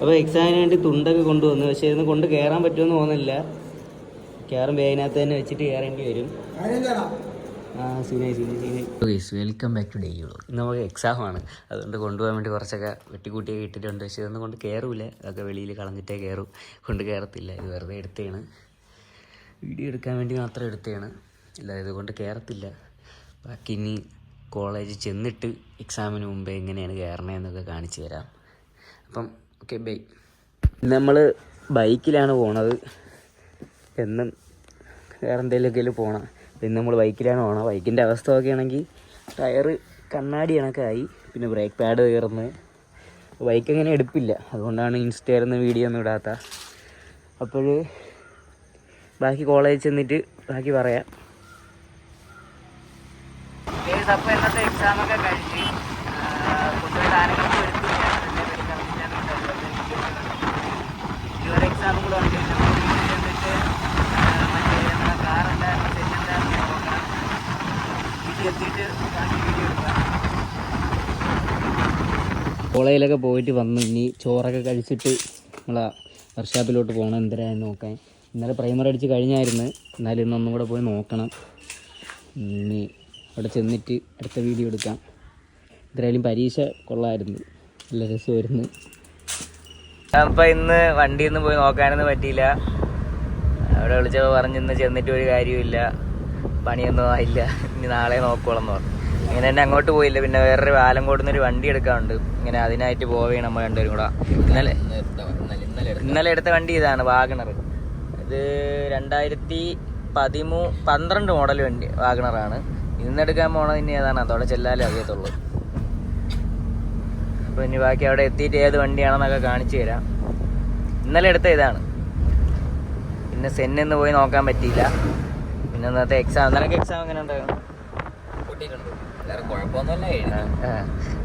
അപ്പോൾ എക്സാമിന് വേണ്ടി തുണ്ടൊക്കെ കൊണ്ടുവന്നു. പക്ഷേ ഇതൊന്നും കൊണ്ട് കയറാൻ പറ്റുമെന്ന് തോന്നുന്നില്ല. കയറും വേഗനകത്ത് തന്നെ വെച്ചിട്ട് കയറേണ്ടി വരും. വെൽക്കം ബാക്ക് ടു ഡേ ഇന്ന് നമുക്ക് എക്സാമാണ് അതുകൊണ്ട് കൊണ്ടുപോകാൻ വേണ്ടി കുറച്ചൊക്കെ വെട്ടിക്കൂട്ടിയൊക്കെ ഇട്ടിട്ടുണ്ട്. പക്ഷേ ഇതൊന്നും കൊണ്ട് കയറൂല അതൊക്കെ വെളിയിൽ കളഞ്ഞിട്ടേ കയറും കൊണ്ട് കയറത്തില്ല ഇത് വെറുതെ എടുത്തതാണ്. വീഡിയോ എടുക്കാൻ വേണ്ടി മാത്രം എടുത്തതാണ്. ഇല്ല ഇതുകൊണ്ട് കയറത്തില്ല ബാക്കി ഇനി കോളേജിൽ ചെന്നിട്ട് എക്സാമിന് മുമ്പേ എങ്ങനെയാണ് കയറണതെന്നൊക്കെ കാണിച്ചു തരാം. അപ്പം ഓക്കെ ബൈ നമ്മൾ ബൈക്കിലാണ് പോണത്. എന്നും വേറെ എന്തെങ്കിലുമൊക്കെ പോകണം ഇന്ന് നമ്മൾ ബൈക്കിലാണ് പോകണം ബൈക്കിന്റെ അവസ്ഥ നോക്കുകയാണെങ്കിൽ ടയറ് കണ്ണാടി കണക്കായി പിന്നെ ബ്രേക്ക് പാഡ് തീർന്ന് ബൈക്ക് അങ്ങനെ എടുപ്പില്ല. അതുകൊണ്ടാണ് ഇൻസ്റ്റയിലൊന്നും വീഡിയോ ഒന്നും ഇടാത്ത. അപ്പോൾ ബാക്കി കോളേജിൽ ചെന്നിട്ട് ബാക്കി പറയാം. ഇന്നത്തെ എക്സാമൊക്കെ കഴിഞ്ഞ് കുട്ടികളുടെ എക്സാം ഉണ്ട് എന്നിട്ട് മറ്റേ നമ്മുടെ വീഡിയോ കോളേജിലൊക്കെ പോയിട്ട് വന്ന്. ഇനി ചോറൊക്കെ കഴിച്ചിട്ട് നമ്മളെ വർക്ക്ഷോപ്പിലോട്ട് പോകണം. എന്തരായെന്ന് നോക്കാൻ. ഇന്നലെ പ്രൈമറി അടിച്ച് കഴിഞ്ഞായിരുന്നു. എന്നാലും ഇന്ന് ഒന്നും കൂടെ പോയി നോക്കണം. ഇനി അവിടെ ചെന്നിട്ട് അടുത്ത വീഡിയോ എടുക്കാം. എന്തായാലും പരീക്ഷ കൊള്ളായിരുന്നു. നല്ല രസമായിരുന്നു. അപ്പം ഇന്ന് വണ്ടിയൊന്നും പോയി നോക്കാനൊന്നും പറ്റിയില്ല. അവിടെ വിളിച്ചപ്പോൾ പറഞ്ഞിന്ന് ചെന്നിട്ട് ഒരു കാര്യമില്ല പണിയൊന്നും ആയില്ല. ഇനി നാളെ നോക്കോളം എന്ന് പറഞ്ഞു. ഇങ്ങനെ തന്നെ അങ്ങോട്ട് പോയില്ല. പിന്നെ വേറൊരു വാലം നിന്ന് ഒരു വണ്ടി എടുക്കാറുണ്ട് ഇങ്ങനെ അതിനായിട്ട് പോവുകയാണ് നമ്മൾ രണ്ടുപേരും കൂടെ. ഇന്നലെ ഇന്നലെ എടുത്ത വണ്ടി ഇതാണ് വാഗണർ. ഇത് രണ്ടായിരത്തി പതിമൂ പന്ത്രണ്ട് മോഡൽ വണ്ടി വാഗണറാണ്. ഇന്ന് എടുക്കാൻ പോണത് ഇനി ഏതാണ് അതോടെ ചെല്ലാലേ അറിയത്തുള്ളൂ. അപ്പോൾ ഇനി ബാക്കി അവിടെ എത്തിയിട്ട് ഏത് വണ്ടിയാണെന്നൊക്കെ കാണിച്ചു തരാം. ഇന്നലെ എടുത്ത ഇതാണ്. പിന്നെ സെന്നിന്ന് പോയി നോക്കാൻ പറ്റിയില്ല. പിന്നെ ഇന്നത്തെ എക്സാം നിനക്ക് എക്സാം എങ്ങനെ ഉണ്ടായിരുന്നു?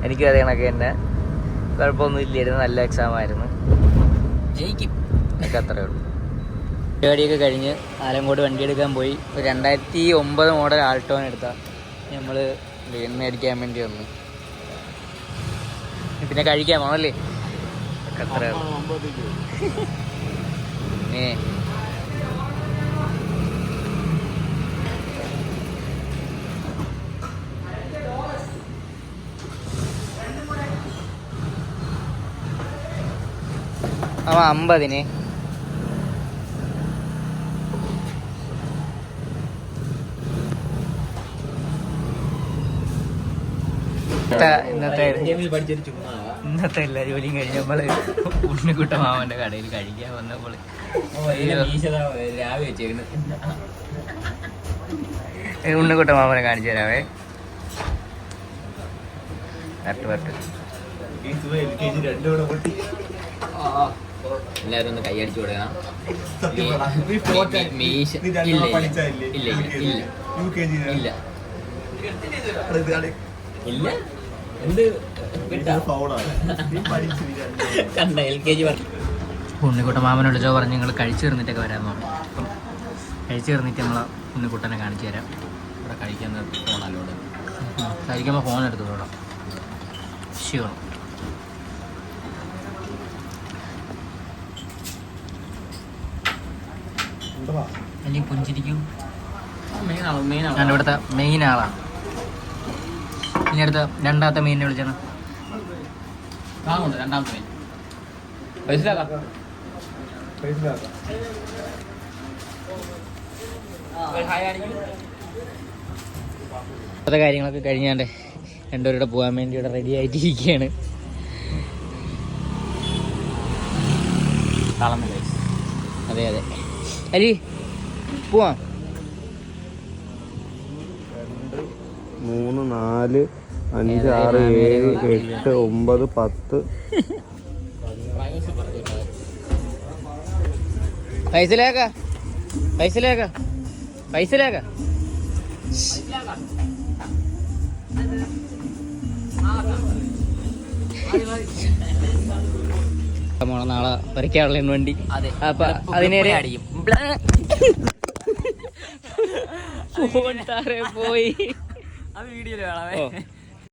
എനിക്കും അതേ കണക്ക് തന്നെ. കുഴപ്പമൊന്നും ഇല്ലായിരുന്നു നല്ല എക്സാം ആയിരുന്നു. ജയിക്കും. ഒക്കെ അത്രേ ഉള്ളൂ. പരിപാടിയൊക്കെ കഴിഞ്ഞ് ആലങ്കോട് വണ്ടി എടുക്കാൻ പോയി. രണ്ടായിരത്തി ഒമ്പത് മോഡൽ ആൾട്ടോൺ എടുത്താൽ നമ്മൾ എണ്ണ അടിക്കാൻ വേണ്ടി വന്നു. പിന്നെ കഴിക്കാൻ പോണല്ലേ അത്രേ ഉള്ളൂ. പിന്നെ അമ്പതിന്. ഇന്നത്തെ ഇന്നത്തെ എല്ലാ ജോലിയും കഴിഞ്ഞ് നമ്മൾ ഉണ്ണിക്കുട്ട മാമന്റെ കടയിൽ കഴിക്കാൻ വന്നപ്പോൾ ഉണ്ണിക്കുട്ട മാമനെ കാണിച്ചു തരാവേ. എല്ലാരും വരട്ട് എല്ലാവരും ഒന്ന് കൈയടിച്ചു കൊടുക്കണം. പോട്ടെ. മീശ? ഇല്ല ഇല്ല. ഇല്ല. കണ്ട എൽ കെ ജി പറഞ്ഞു. ഉണ്ണിക്കുട്ട മാമനെ വിളിച്ചോ പറഞ്ഞ് നിങ്ങൾ കഴിച്ചു തീർന്നിട്ടൊക്കെ വരാമെന്ന് പറഞ്ഞു അപ്പം കഴിച്ചു തീർന്നിട്ട് നമ്മളെ ഉണ്ണിക്കുട്ടനെ കാണിച്ചു തരാം. ഇവിടെ കഴിക്കാൻ ഇവിടെ. കഴിക്കുമ്പോൾ ഫോൺ എടുത്തു വിടാം ക്ഷീണം? അല്ലെങ്കിൽ പുഞ്ചിരിക്കും? മെയിൻ ആളാണ് മെയിൻ ഇവിടുത്തെ മെയിൻ ആളാണ് ഇനി അടുത്ത രണ്ടാമത്തെ മീനിനെ വിളിച്ചാണ്. രണ്ടാമത്തെ പൈസ. ഇപ്പോഴത്തെ കാര്യങ്ങളൊക്കെ കഴിഞ്ഞാണ്ട് രണ്ടുപേരുടെ പോകാൻ വേണ്ടി ഇവിടെ റെഡി ആയിട്ടിരിക്കുകയാണ്. അതെ അതെ. അരി പോവാം. രണ്ട്, മൂന്ന് നാല് അഞ്ച് ആറ് ഏഴ്? എട്ട് ഒമ്പത് പത്ത്. പൈസയിലേക്ക പൈസയിലേക്ക പൈസയിലേക്ക. നാളെ പറിക്കാനുള്ള വേണ്ടി. അപ്പൊ അതിനേരെ അടിക്കും. ഫോൺ പോയി. ആ വീഡിയോയിൽ വേണമേ